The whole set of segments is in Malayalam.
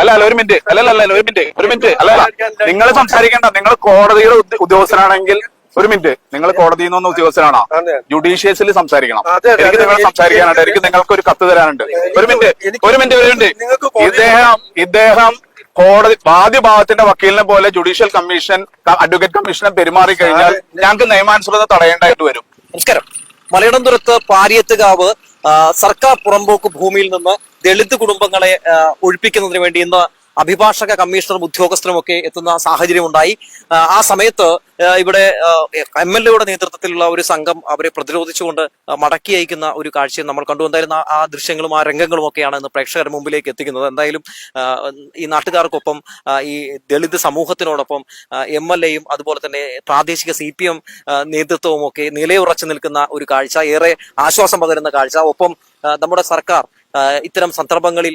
അല്ല അല്ല ഒരു മിനിറ്റ് അല്ല അല്ല അല്ല ഒരു മിനിറ്റ് ഒരു മിനിറ്റ് അല്ല അല്ല. നിങ്ങൾ സംസാരിക്കേണ്ട. നിങ്ങൾ കോടതിയുടെ ഉദ്യ- ഉദ്യോഗസ്ഥനാണെങ്കിൽ ഒരു മിനിറ്റ് നിങ്ങൾ കോടതിയിൽ നിന്ന് ഉദ്യോഗസ്ഥനാണോ? ജുഡീഷ്യസിൽ സംസാരിക്കണം. എനിക്ക് നിങ്ങൾ സംസാരിക്കാനുണ്ട് എനിക്ക് നിങ്ങൾക്ക് ഒരു കത്ത് തരാനുണ്ട്. ഒരു മിനിറ്റ് ഒരു മിനിറ്റ് ഒരു മിനിറ്റ് ഇദ്ദേഹം ഇദ്ദേഹം കോടതി ബാധ്യഭാഗത്തിന്റെ വക്കീലിനെ പോലെ ജുഡീഷ്യൽ കമ്മീഷൻ അഡ്വക്കേറ്റ് കമ്മീഷനെ പെരുമാറി കഴിഞ്ഞാൽ ഞങ്ങൾക്ക് നിയമാനുസൃത തടയേണ്ടതായിട്ട് വരും. നമസ്കാരം. മലയിടംതുരത്ത് പാരിയത്തുകാവ് സർക്കാർ പുറമ്പോക്ക് ഭൂമിയിൽ നിന്ന് ദളിത് കുടുംബങ്ങളെ ഒഴിപ്പിക്കുന്നതിന് വേണ്ടി ഇന്ന് അഭിഭാഷക കമ്മീഷണറും ഉദ്യോഗസ്ഥരും ഒക്കെ എത്തുന്ന സാഹചര്യം ഉണ്ടായി. ആ, സമയത്ത് ഇവിടെ എം എൽ എയുടെ നേതൃത്വത്തിലുള്ള ഒരു സംഘം അവരെ പ്രതിരോധിച്ചുകൊണ്ട് മടക്കി അയക്കുന്ന ഒരു കാഴ്ചയും നമ്മൾ കണ്ടു. എന്തായാലും ആ- ദൃശ്യങ്ങളും ആ രംഗങ്ങളും ഒക്കെയാണ് ഇന്ന് പ്രേക്ഷകരുടെ മുമ്പിലേക്ക് എത്തിക്കുന്നത്. എന്തായാലും ഈ നാട്ടുകാർക്കൊപ്പം ഈ ദളിത് സമൂഹത്തിനോടൊപ്പം എം എൽ എയും അതുപോലെ തന്നെ പ്രാദേശിക സി പി എം നേതൃത്വവും ഒക്കെ നിലയുറച്ചു നിൽക്കുന്ന ഒരു കാഴ്ച ഏറെ ആശ്വാസം പകരുന്ന കാഴ്ച. ഒപ്പം നമ്മുടെ സർക്കാർ ഇത്തരം സന്ദർഭങ്ങളിൽ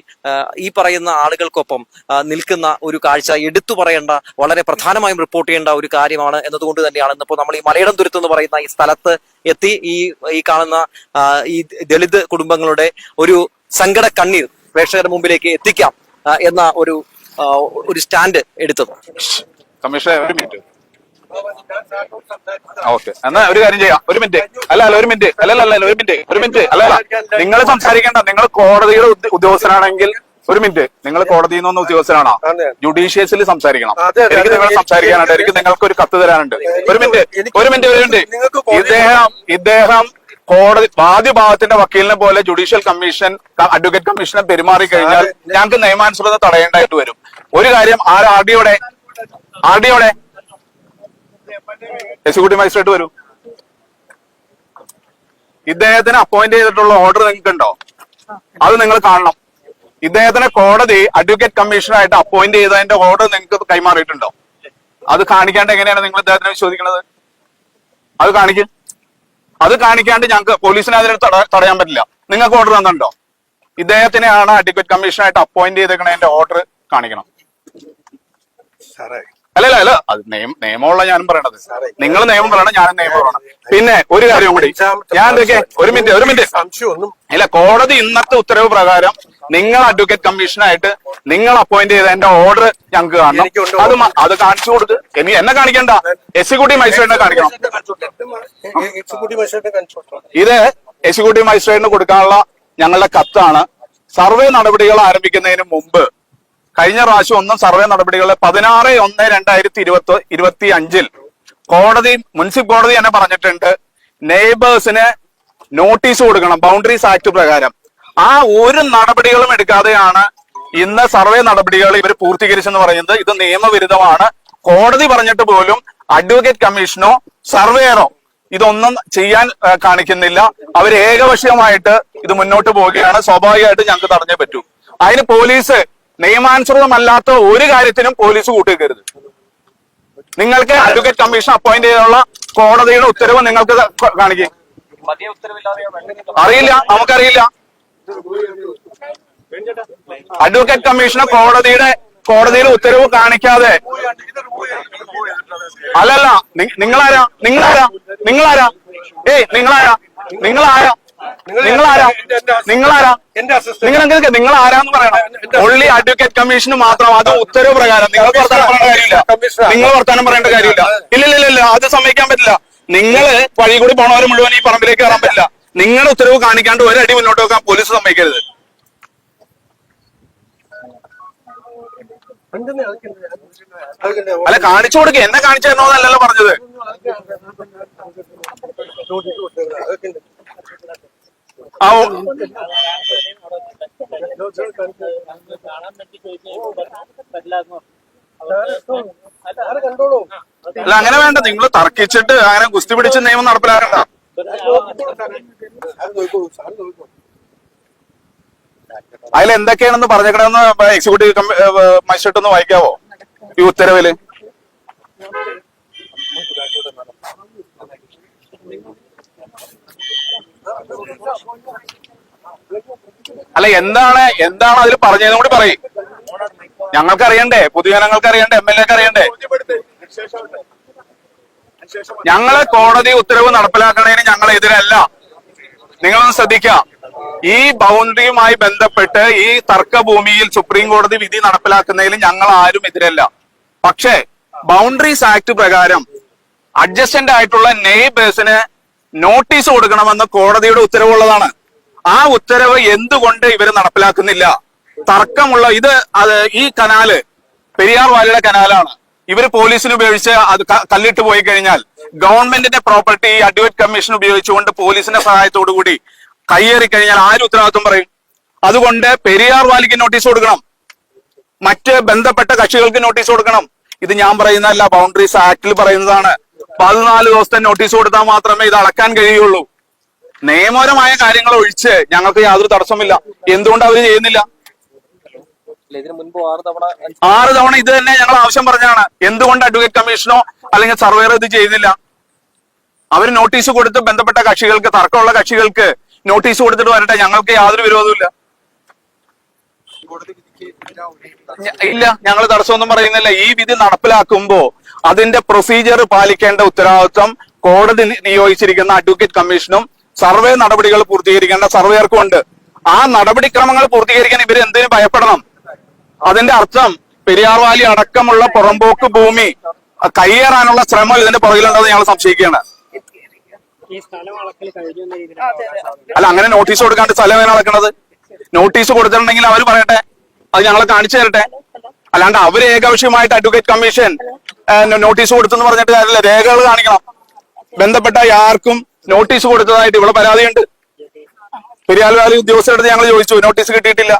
ഈ പറയുന്ന ആളുകൾക്കൊപ്പം നിൽക്കുന്ന ഒരു കാഴ്ച എടുത്തു പറയേണ്ട വളരെ പ്രധാനമായും റിപ്പോർട്ട് ചെയ്യേണ്ട ഒരു കാര്യമാണ് എന്നതുകൊണ്ട് തന്നെയാണ് ഇന്നിപ്പോൾ നമ്മൾ ഈ മലയിടം തുരുത്ത് എന്ന് പറയുന്ന ഈ സ്ഥലത്ത് എത്തി ഈ ഈ കാണുന്ന ഈ ദളിത് കുടുംബങ്ങളുടെ ഒരു സങ്കട കണ്ണീർ പ്രേക്ഷകരുടെ മുമ്പിലേക്ക് എത്തിക്കാം എന്ന ഒരു ഒരു സ്റ്റാൻഡ് എടുത്തത്. Commissioner okay. എന്നാ ഒരു കാര്യം ചെയ്യാം. ഒരു മിനിറ്റ്. അല്ല അല്ല ഒരു മിനിറ്റ്. അല്ല അല്ല ഒരു മിനിറ്റ്. ഒരു മിനിറ്റ്. അല്ല അല്ല. നിങ്ങൾ സംസാരിക്കേണ്ട. നിങ്ങൾ കോടതിയുടെ ഉദ്യ- ഉദ്യോഗസ്ഥനാണെങ്കിൽ ഒരു മിനിറ്റ്. നിങ്ങൾ കോടതിയിൽ നിന്ന് ഉദ്യോഗസ്ഥനാണോ? ജുഡീഷ്യസിൽ സംസാരിക്കണം. എനിക്ക് നിങ്ങൾ സംസാരിക്കാനായിട്ട് സംസാരിക്കാനുണ്ട് എനിക്ക് നിങ്ങൾക്ക് ഒരു കത്ത് തരാനുണ്ട്. ഒരു മിനിറ്റ്. ഒരു മിനിറ്റ് ഒരു മിനിറ്റ്. ഇദ്ദേഹം ഇദ്ദേഹം കോടതി ആദ്യ ഭാഗത്തിന്റെ വക്കീലിനെ പോലെ ജുഡീഷ്യൽ കമ്മീഷൻ അഡ്വക്കേറ്റ് കമ്മീഷനെ പെരുമാറി കഴിഞ്ഞാൽ ഞങ്ങൾക്ക് നിയമാനുസൃത തടയേണ്ടതായിട്ട് വരും. ഒരു കാര്യം ആ ആർ ഡിയോടെ ആർ ഡിയോടെ എക്സിക്യൂട്ടീവ് മജിസ്ട്രേറ്റ് വരൂ. ഇദ്ദേഹത്തിന് അപ്പോയിന്റ് ചെയ്തിട്ടുള്ള ഓർഡർ നിങ്ങൾക്ക് ഉണ്ടോ അത് നിങ്ങൾ കാണണം. ഇദ്ദേഹത്തിനെ കോടതി അഡ്വക്കേറ്റ് കമ്മീഷണറായിട്ട് അപ്പോയിന്റ് ചെയ്തതിന്റെ ഓർഡർ നിങ്ങൾക്ക് കൈമാറിയിട്ടുണ്ടോ? അത് കാണിക്കാണ്ട് എങ്ങനെയാണ് നിങ്ങൾ ഇദ്ദേഹത്തിനെ വിശ്വസിക്കുന്നത്? അത് കാണിക്കും. അത് കാണിക്കാണ്ട് ഞങ്ങൾക്ക് പോലീസിനെ അതിന് തടയാൻ പറ്റില്ല. നിങ്ങൾക്ക് ഓർഡർ തന്നിട്ടുണ്ടോ? ഇദ്ദേഹത്തിനെയാണ് അഡ്വക്കേറ്റ് കമ്മീഷണറായിട്ട് അപ്പോയിന്റ് ചെയ്തേക്കണതിന്റെ ഓർഡർ കാണിക്കണം. സാറേ അല്ലല്ല അല്ല. അത് നിയമം നിയമമുള്ള ഞാനും പറയണത്. നിങ്ങൾ നിയമം പറയണം ഞാനും നിയമം പറയണം. പിന്നെ ഒരു കാര്യം കൂടി. ഞാൻ എന്തൊക്കെ ഒരു മിനിറ്റ് ഒരു മിനിറ്റ് സംശയമൊന്നും ഇല്ല കോടതി ഇന്നത്തെ ഉത്തരവ് പ്രകാരം നിങ്ങൾ അഡ്വക്കേറ്റ് കമ്മീഷനായിട്ട് നിങ്ങൾ അപ്പോയിന്റ് ചെയ്ത എന്റെ ഓർഡർ ഞങ്ങൾക്ക് കാണണം. അത് അത് കാണിച്ചു കൊടുത്ത് എനിക്ക് എന്നെ കാണിക്കണ്ട. എക്സിക്യൂട്ടീവ് മജിസ്ട്രേറ്റിനെ കാണിക്കണം. ഇത് എക്സിക്യൂട്ടീവ് മജിസ്ട്രേറ്റിന് കൊടുക്കാനുള്ള ഞങ്ങളുടെ കത്താണ്. സർവേ നടപടികൾ ആരംഭിക്കുന്നതിന് മുമ്പ് കഴിഞ്ഞ പ്രാവശ്യം ഒന്നും സർവേ നടപടികൾ പതിനാറ് ഒന്ന് രണ്ടായിരത്തി ഇരുപത്തി ഇരുപത്തി അഞ്ചിൽ. കോടതി മുനിസിപ്പൽ കോടതി തന്നെ പറഞ്ഞിട്ടുണ്ട് നെയ്ബേഴ്സിന് നോട്ടീസ് കൊടുക്കണം ബൗണ്ടറീസ് ആക്ട് പ്രകാരം. ആ ഒരു നടപടികളും എടുക്കാതെയാണ് ഇന്ന് സർവേ നടപടികൾ ഇവർ പൂർത്തീകരിച്ചെന്ന് പറയുന്നത്. ഇത് നിയമവിരുദ്ധമാണ്. കോടതി പറഞ്ഞിട്ട് പോലും അഡ്വക്കേറ്റ് കമ്മീഷനോ സർവേയറോ ഇതൊന്നും ചെയ്യാൻ കാണിക്കുന്നില്ല. അവർ ഏകപക്ഷീയമായിട്ട് ഇത് മുന്നോട്ട് പോവുകയാണ്. സ്വാഭാവികമായിട്ട് ഞങ്ങൾക്ക് തടഞ്ഞേ പറ്റൂ. അതിന് പോലീസ് നിയമാനുസൃതമല്ലാത്ത ഒരു കാര്യത്തിനും പോലീസ് കൂട്ടിക്കരുത് നിങ്ങൾക്ക് അഡ്വക്കേറ്റ് കമ്മീഷൻ അപ്പോയിന്റ് ചെയ്തുള്ള കോടതിയുടെ ഉത്തരവ് നിങ്ങൾക്ക് കാണിക്കും. അറിയില്ല നമുക്കറിയില്ല. അഡ്വക്കേറ്റ് കമ്മീഷന് കോടതിയുടെ കോടതിയിലെ ഉത്തരവ് കാണിക്കാതെ. അല്ലല്ല നിങ്ങളാരാ? നിങ്ങളാരാ? നിങ്ങളാരാ? ഏയ് നിങ്ങളാരാ? നിങ്ങളാരാ? നിങ്ങളാരാ? ആരാ എന്റെ അസിസ്റ്റന്റ് നിങ്ങൾ എന്തൊക്കെ നിങ്ങൾ ആരാന്ന് പറയണം. ഒള്ളി അഡ്വക്കേറ്റ് കമ്മീഷന് മാത്രം. അത് ഉത്തരവ് പ്രകാരം. നിങ്ങൾ വർത്താനം പറയേണ്ട കാര്യമില്ല. നിങ്ങൾ വർത്താനം പറയേണ്ട കാര്യമില്ല. ഇല്ല ഇല്ല ഇല്ല, ഇല്ല. അത് സമ്മതിക്കാൻ പറ്റില്ല. നിങ്ങൾ വഴി കൂടി പോണവർ മുഴുവൻ ഈ പറമ്പിലേക്ക് കയറാൻ പറ്റില്ല. നിങ്ങളുടെ ഉത്തരവ് കാണിക്കാണ്ട് ഒരടി മുന്നോട്ട് വെക്കാൻ പോലീസ് സമ്മതിക്കരുത്. അല്ല കാണിച്ചു കൊടുക്കുക എന്നെ കാണിച്ചു തരണോന്നല്ലല്ലോ പറഞ്ഞത്. അല്ല അങ്ങനെ വേണ്ട. നിങ്ങൾ തർക്കിച്ചിട്ട് അങ്ങനെ ഗുസ്തി പിടിച്ച് നിയമം നടപ്പിലാക്കണ്ട. അതിൽ എന്തൊക്കെയാണെന്ന് പറഞ്ഞേക്കണമെന്ന് എക്സിക്യൂട്ടീവ് മജിസ്ട്രേറ്റ് ഒന്ന് വായിക്കാവോ? ഈ ഉത്തരവിൽ. അല്ല എന്താണ് എന്താണ് അതിൽ പറഞ്ഞതെന്ന് കൂടി പറയും. ഞങ്ങൾക്ക് അറിയണ്ടേ പൊതുജനങ്ങൾക്ക് അറിയണ്ടേ എം എൽ എക്ക് അറിയണ്ടേ ഞങ്ങളെ കോടതി ഉത്തരവ് നടപ്പിലാക്കണതിന് ഞങ്ങൾ എതിരല്ല നിങ്ങളൊന്ന് ശ്രദ്ധിക്കാം. ഈ ബൗണ്ടറിയുമായി ബന്ധപ്പെട്ട് ഈ തർക്കഭൂമിയിൽ സുപ്രീം കോടതി വിധി നടപ്പിലാക്കുന്നതിൽ ഞങ്ങൾ ആരും എതിരല്ല. പക്ഷേ ബൗണ്ടറീസ് ആക്ട് പ്രകാരം അഡ്ജസ്റ്റന്റ് ആയിട്ടുള്ള നെയ്ബേഴ്സിന് നോട്ടീസ് കൊടുക്കണമെന്ന് കോടതിയുടെ ഉത്തരവുള്ളതാണ്. ആ ഉത്തരവ് എന്തുകൊണ്ട് ഇവർ നടപ്പിലാക്കുന്നില്ല? തർക്കമുള്ള ഇത് അത് ഈ കനാല് പെരിയാർ വാലിയുടെ കനാലാണ്. ഇവർ പോലീസിന് ഉപയോഗിച്ച് അത് കല്ലിട്ട് പോയി കഴിഞ്ഞാൽ ഗവൺമെന്റിന്റെ പ്രോപ്പർട്ടി ഈ അഡ്വക്കേറ്റ് കമ്മീഷൻ ഉപയോഗിച്ചുകൊണ്ട് പോലീസിന്റെ സഹായത്തോടു കൂടി കയ്യേറി കഴിഞ്ഞാൽ ആര് ഉത്തരവാദിത്വം പറയും? അതുകൊണ്ട് പെരിയാർ വാലിക്ക് നോട്ടീസ് കൊടുക്കണം. മറ്റ് ബന്ധപ്പെട്ട കക്ഷികൾക്ക് നോട്ടീസ് കൊടുക്കണം. ഇത് ഞാൻ പറയുന്നതല്ല ബൗണ്ടറീസ് ആക്ടിൽ പറയുന്നതാണ്. പതിനാല് ദിവസത്തെ നോട്ടീസ് കൊടുത്താൽ മാത്രമേ ഇത് അടക്കാൻ കഴിയുള്ളൂ. നിയമപരമായ കാര്യങ്ങൾ ഒഴിച്ച് ഞങ്ങൾക്ക് യാതൊരു തടസ്സമില്ല എന്തുകൊണ്ട് അവർ ചെയ്യുന്നില്ല? ഇതിനു മുൻപ് ആറ് തവണ ആറ് തവണ ഇത് തന്നെ ഞങ്ങൾ ആവശ്യം പറഞ്ഞാണ് എന്തുകൊണ്ട് അഡ്വക്കേറ്റ് കമ്മീഷനോ അല്ലെങ്കിൽ സർവേർ ഇത് ചെയ്യുന്നില്ല? അവർ നോട്ടീസ് കൊടുത്ത് ബന്ധപ്പെട്ട കക്ഷികൾക്ക് തർക്കമുള്ള കക്ഷികൾക്ക് നോട്ടീസ് കൊടുത്തിട്ട് വരട്ടെ. ഞങ്ങൾക്ക് യാതൊരു വിരോധമില്ല ഇല്ല ഞങ്ങൾ തടസ്സമൊന്നും പറയുന്നില്ല. ഈ വിധി നടപ്പിലാക്കുമ്പോ അതിന്റെ പ്രൊസീജിയർ പാലിക്കേണ്ട ഉത്തരവാദിത്വം കോടതി നിയോഗിച്ചിരിക്കുന്ന അഡ്വക്കേറ്റ് കമ്മീഷനും സർവേ നടപടികൾ പൂർത്തീകരിക്കേണ്ട സർവേയർക്കും ഉണ്ട്. ആ നടപടിക്രമങ്ങൾ പൂർത്തീകരിക്കാൻ ഇവർ എന്തിനു ഭയപ്പെടണം? അതിന്റെ അർത്ഥം പെരിയാർ വാലി അടക്കമുള്ള പുറമ്പോക്ക് ഭൂമി കയ്യേറാനുള്ള ശ്രമം ഇതിന്റെ പുറകിലുണ്ടെന്ന് ഞങ്ങൾ സംശയിക്കുകയാണ്. ഈ സ്ഥലം അളക്കൽ കഴിഞ്ഞു എന്ന അല്ല അങ്ങനെ നോട്ടീസ് കൊടുക്കാണ്ട് സ്ഥലം എങ്ങനെ അളക്കണത്? നോട്ടീസ് കൊടുത്തിട്ടുണ്ടെങ്കിൽ അവർ പറയട്ടെ. അത് ഞങ്ങളെ കാണിച്ചു തരട്ടെ. അല്ലാണ്ട് അവർ ഏകവശ്യമായിട്ട് അഡ്വക്കേറ്റ് കമ്മീഷൻ നോട്ടീസ് കൊടുത്തെന്ന് പറഞ്ഞിട്ട് കാര്യമില്ല. രേഖകൾ കാണിക്കണം. ബന്ധപ്പെട്ട ആർക്കും നോട്ടീസ് കൊടുത്തതായിട്ട് ഇവിടെ പരാതിയുണ്ട്. പെരിയാൽ വാലി ഉദ്യോഗസ്ഥരുടെ ഞങ്ങൾ ചോദിച്ചു. നോട്ടീസ് കിട്ടിയിട്ടില്ല.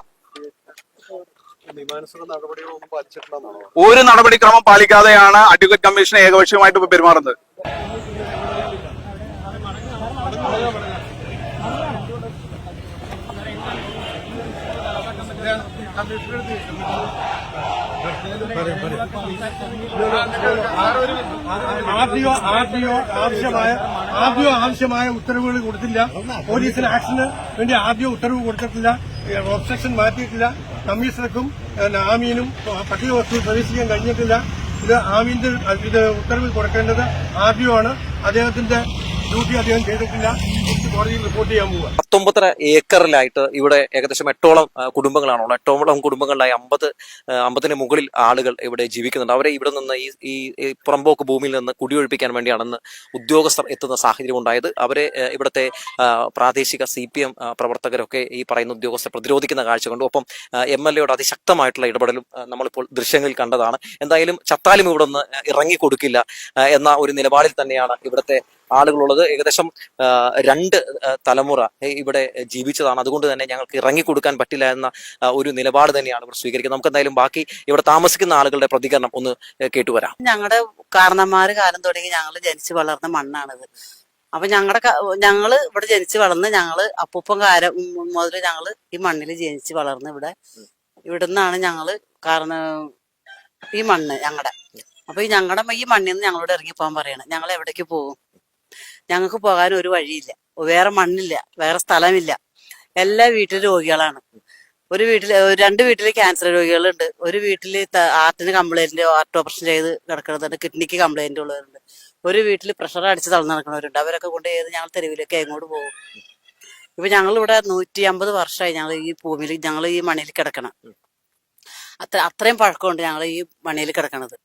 ഒരു നടപടിക്രമം പാലിക്കാതെയാണ് അഡ്വക്കേറ്റ് കമ്മീഷൻ ഏകപക്ഷീയമായിട്ട് ഇപ്പൊ പെരുമാറുന്നത്. ആദ്യോ ആവശ്യമായ ആദ്യോ ആവശ്യമായ ഉത്തരവുകൾ കൊടുത്തില്ല. പോലീസിന് ആക്ഷന് വേണ്ടി ആദ്യം ഉത്തരവ് കൊടുത്തിട്ടില്ല. ഒബ്സ്ട്രക്ഷൻ മാറ്റിയിട്ടില്ല. കമ്മീഷണർക്കും ആമീനും പട്ടിക വസ്തു പ്രവേശിക്കാൻ കഴിഞ്ഞിട്ടില്ല. ഇത് ആമീന്റെ ഇത് ഉത്തരവ് കൊടുക്കേണ്ടത് ആദ്യമാണ് അദ്ദേഹത്തിന്റെ ഡ്യൂട്ടി അദ്ദേഹം ചെയ്തിട്ടില്ല. കോടതിയിൽ റിപ്പോർട്ട് ചെയ്യാൻ പോവുക. പത്തൊമ്പതര ഏക്കറിലായിട്ട് ഇവിടെ ഏകദേശം എട്ടോളം കുടുംബങ്ങളാണ് കുടുംബങ്ങളാണുള്ളത് എട്ടോളം കുടുംബങ്ങളിലായി അമ്പത് അമ്പതിന് മുകളിൽ ആളുകൾ ഇവിടെ ജീവിക്കുന്നുണ്ട്. അവരെ ഇവിടെ നിന്ന് ഈ ഈ പുറമ്പോക്ക് ഭൂമിയിൽ നിന്ന് കുടിയൊഴിപ്പിക്കാൻ വേണ്ടിയാണെന്ന് ഉദ്യോഗസ്ഥർ എത്തുന്ന സാഹചര്യം ഉണ്ടായത്. അവരെ ഇവിടുത്തെ പ്രാദേശിക സി പി എം പ്രവർത്തകരൊക്കെ ഈ പറയുന്ന ഉദ്യോഗസ്ഥർ പ്രതിരോധിക്കുന്ന കാഴ്ച കണ്ടു. ഒപ്പം എം എൽ എയുടെ അതിശക്തമായിട്ടുള്ള ഇടപെടലും നമ്മളിപ്പോൾ ദൃശ്യങ്ങളിൽ കണ്ടതാണ്. എന്തായാലും ചത്താലും ഇവിടെ നിന്ന് ഇറങ്ങിക്കൊടുക്കില്ല എന്ന ഒരു നിലപാടിൽ തന്നെയാണ് ഇവിടുത്തെ ആളുകളുള്ളത്. ഏകദേശം രണ്ട് തലമുറ ഇവിടെ ജീവിച്ചതാണ്. അതുകൊണ്ട് തന്നെ ഞങ്ങൾക്ക് ഇറങ്ങിക്കൊടുക്കാൻ പറ്റില്ല എന്ന ഒരു നിലപാട് തന്നെയാണ് ഇവർ സ്വീകരിക്കുന്നത്. നമുക്ക് എന്തായാലും ബാക്കി ഇവിടെ താമസിക്കുന്ന ആളുകളുടെ പ്രതികരണം ഒന്ന് കേട്ടുവരാം ഞങ്ങളുടെ കാരണന്മാര് കാലം തുടങ്ങി ഞങ്ങൾ ജനിച്ചു വളർന്ന മണ്ണാണിത്. അപ്പൊ ഞങ്ങളുടെ ഞങ്ങൾ ഇവിടെ ജനിച്ചു വളർന്ന് ഞങ്ങൾ അപ്പൂപ്പം കാലം മുതൽ ഞങ്ങൾ ഈ മണ്ണിൽ ജനിച്ചു വളർന്ന് ഇവിടെ ഇവിടുന്നാണ് ഞങ്ങൾ കാരണം ഈ മണ്ണ് ഞങ്ങളുടെ അപ്പൊ ഈ ഞങ്ങളുടെ ഈ മണ്ണിൽ നിന്ന് ഞങ്ങളോട് ഇറങ്ങി പോകാൻ പറയണം. ഞങ്ങൾ എവിടേക്ക് പോകും? ഞങ്ങൾക്ക് പോകാൻ ഒരു വഴിയില്ല. വേറെ മണ്ണില്ല വേറെ സ്ഥലമില്ല. എല്ലാ വീട്ടിലും രോഗികളാണ്. ഒരു വീട്ടിൽ രണ്ട് വീട്ടിൽ ക്യാൻസർ രോഗികളുണ്ട്. ഒരു വീട്ടിൽ ഹാർട്ടിന് കംപ്ലൈന്റ് ഹാർട്ട് ഓപ്പറേഷൻ ചെയ്ത് കിടക്കുന്നതുണ്ട് കിഡ്നിക്ക് കംപ്ലൈന്റ് ഉള്ളവരുണ്ട്. ഒരു വീട്ടിൽ പ്രഷർ അടിച്ച് തളർന്നു നടക്കുന്നവരുണ്ട്. അവരൊക്കെ കൊണ്ട് ചെയ്ത് ഞങ്ങൾ തെരുവിലേക്ക് എങ്ങോട്ട് പോകും? ഇപ്പൊ ഞങ്ങൾ ഇവിടെ നൂറ്റി അമ്പത് വർഷമായി ഞങ്ങൾ ഈ ഭൂമിയിൽ ഞങ്ങൾ ഈ മണിയിൽ കിടക്കണം. അത്ര അത്രയും പഴക്കമുണ്ട് ഞങ്ങൾ ഈ മണിയിൽ കിടക്കണത്.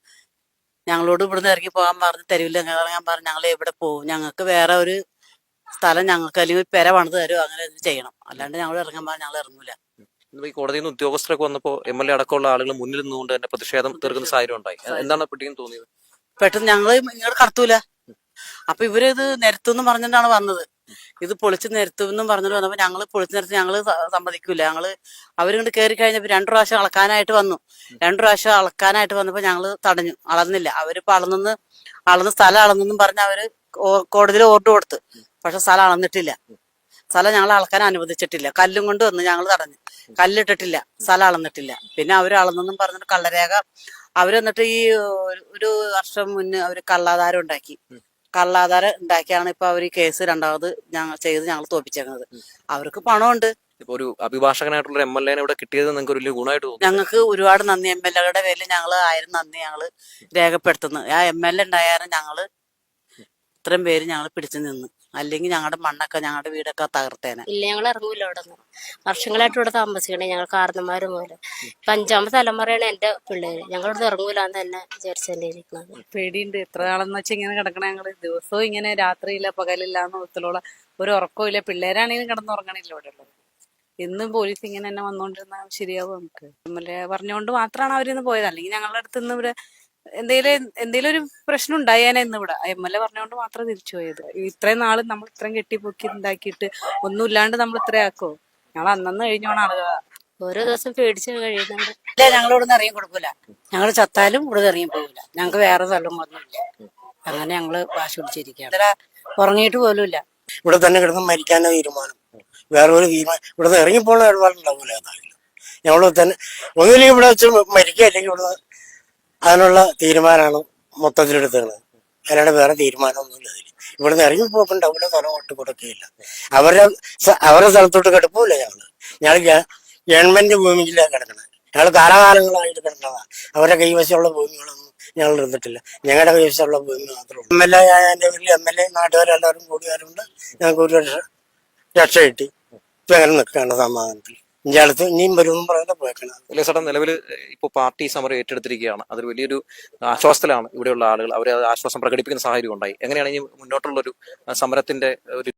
ഞങ്ങളോട് ഇവിടുന്ന് ഇറങ്ങി പോകാൻ പറഞ്ഞ് തെരുവിൽ ഇറങ്ങാൻ പറഞ്ഞു ഞങ്ങൾ എവിടെ പോകും? ഞങ്ങൾക്ക് വേറെ ഒരു സ്ഥലം ഞങ്ങൾക്ക് അല്ലെങ്കിൽ പെര പണിത് തരും അങ്ങനെ ചെയ്യണം. അല്ലാണ്ട് ഞങ്ങൾ ഇറങ്ങാൻ പറഞ്ഞാൽ ഞങ്ങൾ ഇറങ്ങൂല. ഈ കോടതിയിൽ നിന്ന് ഉദ്യോഗസ്ഥരൊക്കെ വന്നപ്പോൾ എം എൽ എ അടക്കമുള്ള ആളുകൾ മുന്നിൽ നിന്നുകൊണ്ട് തന്നെ പ്രതിഷേധം തീർക്കുന്ന സാഹചര്യം ഉണ്ടായി. എന്താണ് പെട്ടെന്ന് തോന്നിയത്? പെട്ടെന്ന് ഞങ്ങൾ ഇങ്ങോട്ട് കടത്തൂല. അപ്പൊ ഇവർ ഇത് നിരത്തുമെന്ന് പറഞ്ഞിട്ടാണ് വന്നത്. ഇത് പൊളിച്ച് നിരത്തുമെന്നും പറഞ്ഞിട്ട് വന്നപ്പോ ഞങ്ങൾ പൊളിച്ച് നിരത്തി ഞങ്ങൾ സമ്മതിക്കൂല. ഞങ്ങൾ അവരിങ്ങോട്ട് കയറി കഴിഞ്ഞപ്പോ രണ്ടു പ്രാവശ്യം അളക്കാനായിട്ട് വന്നു. രണ്ടു പ്രാവശ്യം അളക്കാനായിട്ട് വന്നപ്പോ ഞങ്ങൾ തടഞ്ഞു. അളന്നില്ല. അവരിപ്പോ അളന്നെന്ന് അളന്ന് സ്ഥലം അളന്നെന്നും പറഞ്ഞ് അവർ കോടതിയിൽ ഓർഡർ കൊടുത്ത്. പക്ഷെ സ്ഥലം അളന്നിട്ടില്ല. സ്ഥലം ഞങ്ങൾ അളക്കാൻ അനുവദിച്ചിട്ടില്ല. കല്ലും കൊണ്ട് വന്ന് ഞങ്ങൾ തടഞ്ഞു. കല്ലിട്ടിട്ടില്ല. സ്ഥലം അളന്നിട്ടില്ല. പിന്നെ അവർ അളന്നെന്നും പറഞ്ഞിട്ട് കള്ളരേഖ അവരെന്നിട്ട് ഈ ഒരു വർഷം മുന്നേ അവർ കള്ളാധാരം ഉണ്ടാക്കി. കള്ളാധാരം ഉണ്ടാക്കിയാണ് ഇപ്പൊ അവർ ഈ കേസ് രണ്ടാമത് ഞങ്ങൾ ചെയ്ത് ഞങ്ങൾ തോപ്പിച്ചേക്കുന്നത് അവർക്ക് പണമുണ്ട്. ഇപ്പൊ ഒരു അഭിഭാഷകനായിട്ടുള്ള എം എൽ എനെ ഇവിടെ കിട്ടിയത് നിങ്ങൾക്ക് വലിയ ഗുണമായിട്ട് തോന്നുന്നു. ഞങ്ങൾക്ക് ഒരുപാട് നന്ദി. എം എൽ എയുടെ പേരിൽ ഞങ്ങൾ ആയിരം നന്ദി ഞങ്ങൾ രേഖപ്പെടുത്തുന്നു. ആ എം എൽ എ ഉണ്ടായാലും ഞങ്ങൾ ഇത്രയും പേര് ഞങ്ങൾ പിടിച്ചു നിന്ന്. അല്ലെങ്കിൽ ഞങ്ങളുടെ മണ്ണൊക്കെ ഞങ്ങളുടെ വീടൊക്കെ തകർത്തേനെ. ഇല്ല ഞങ്ങൾ ഇറങ്ങൂല അവിടെ നിന്ന് വർഷങ്ങളായിട്ട് ഇവിടെ താമസിക്കണേ ഞങ്ങൾ കാരണന്മാര് പോലെ ഇപ്പൊ അഞ്ചാമത്തെ തലമുറയാണ് എന്റെ പിള്ളേര്. ഞങ്ങളിവിടെ ഇറങ്ങൂലെന്ന് തന്നെ വിചാരിച്ചല്ലേ ഇരിക്കുന്നത് പേടിയുണ്ട്. എത്ര നാളെന്ന് വെച്ചാൽ ഇങ്ങനെ കിടക്കണ ഞങ്ങൾ. ദിവസവും ഇങ്ങനെ രാത്രിയില്ല പകലില്ല നോക്കത്തിലുള്ള ഒരു ഉറക്കവും ഇല്ല. പിള്ളേരാണെങ്കിലും കിടന്നുറങ്ങണില്ല ഇവിടെ ഉള്ളത്. എന്നും പോലീസ് ഇങ്ങനെ തന്നെ വന്നോണ്ടിരുന്ന ശരിയാവും നമുക്ക്. പറഞ്ഞുകൊണ്ട് മാത്രമാണ് അവരിന്ന് പോയത്. അല്ലെങ്കിൽ ഞങ്ങളുടെ അടുത്ത് നിന്ന് ഇവിടെ എന്തെങ്കിലും എന്തേലും ഒരു പ്രശ്നം ഉണ്ടായേനെ ഇന്ന് ഇവിടെ എം എൽ എ പറഞ്ഞുകൊണ്ട് മാത്രം തിരിച്ചു പോയത്. ഇത്രയും നാൾ നമ്മൾ ഇത്രയും കെട്ടിപ്പൊക്കി ഉണ്ടാക്കിയിട്ട് ഒന്നും ഇല്ലാണ്ട് നമ്മൾ ഇത്രയാക്കോ ഞങ്ങൾ അന്നന്ന് കഴിഞ്ഞോണ ആളുകൾ ഓരോ ദിവസം പേടിച്ച് കഴിയുന്നുണ്ട്. ഇല്ല ഞങ്ങൾ ഇവിടെ നിന്ന് ഇറങ്ങി കൊടുക്കൂല. ഞങ്ങൾ ചത്താലും ഇവിടെ ഇറങ്ങി പോകില്ല ഞങ്ങൾക്ക് വേറെ സ്ഥലം ഒന്നുമില്ല അങ്ങനെ ഞങ്ങൾ വാശി പിടിച്ചിരിക്കുകയാണ്. ഇന്നലെ ഉറങ്ങിയിട്ട് പോലും ഇല്ല. ഇവിടെ തന്നെ കിടന്ന് മരിക്കാനാ തീരുമാനം. വേറെ ഒരു തീരുമാനം. ഇവിടെ നിന്ന് ഇറങ്ങിപ്പോണ ഇടപാടുണ്ടാവില്ല ഞങ്ങൾ തന്നെ ഒന്നുമില്ലെങ്കിൽ ഇവിടെ വെച്ച് മരിക്കുക അല്ലെങ്കിൽ ഇവിടെ അതിനുള്ള തീരുമാനമാണ് മൊത്തത്തിലെടുത്തത്. അല്ലാണ്ട് വേറെ തീരുമാനമൊന്നുമില്ല അതിൽ ഇവിടെ നിന്ന് അവരുടെ സ്ഥലം ഒട്ട് കൊടുക്കുകയില്ല. അവരുടെ അവരുടെ സ്ഥലത്തോട്ട് കിടപ്പില്ല ഞങ്ങൾ ഞങ്ങൾ ഗവൺമെന്റ് ഭൂമിയിലാണ് കിടക്കണത്. ഞങ്ങൾ കാലാകാലങ്ങളായിട്ട് കിടക്കുന്നതാണ് അവരുടെ കൈവശമുള്ള ഭൂമികളൊന്നും ഞങ്ങൾ ഇരുന്നിട്ടില്ല ഞങ്ങളുടെ കൈവശമുള്ള ഭൂമി മാത്രമേ എം എൽ എ ആയതിന്റെ പേരിൽ എം എൽ എ നാട്ടുകാരെല്ലാവരും കൂടിയാറുണ്ട് ഞങ്ങൾക്ക് ഒരു രക്ഷ രക്ഷ കിട്ടി. ഇപ്പൊ അങ്ങനെ നിൽക്കുകയാണ് സമാധാനത്തിൽ ഇനി അടുത്ത് ഇനിയും വരുമെന്നും പറയാതെ പോയേക്കണം. ഇല്ലേസേട്ടാ നിലവിൽ ഇപ്പോൾ പാർട്ടി സമരം ഏറ്റെടുത്തിരിക്കുകയാണ്. അതൊരു വലിയൊരു ആശ്വാസത്തിലാണ് ഇവിടെയുള്ള ആളുകൾ. അവരെ ആശ്വാസം പ്രകടിപ്പിക്കുന്ന സാഹചര്യം ഉണ്ടായി. എങ്ങനെയാണ് ഇനി മുന്നോട്ടുള്ള ഒരു സമരത്തിന്റെ ഒരു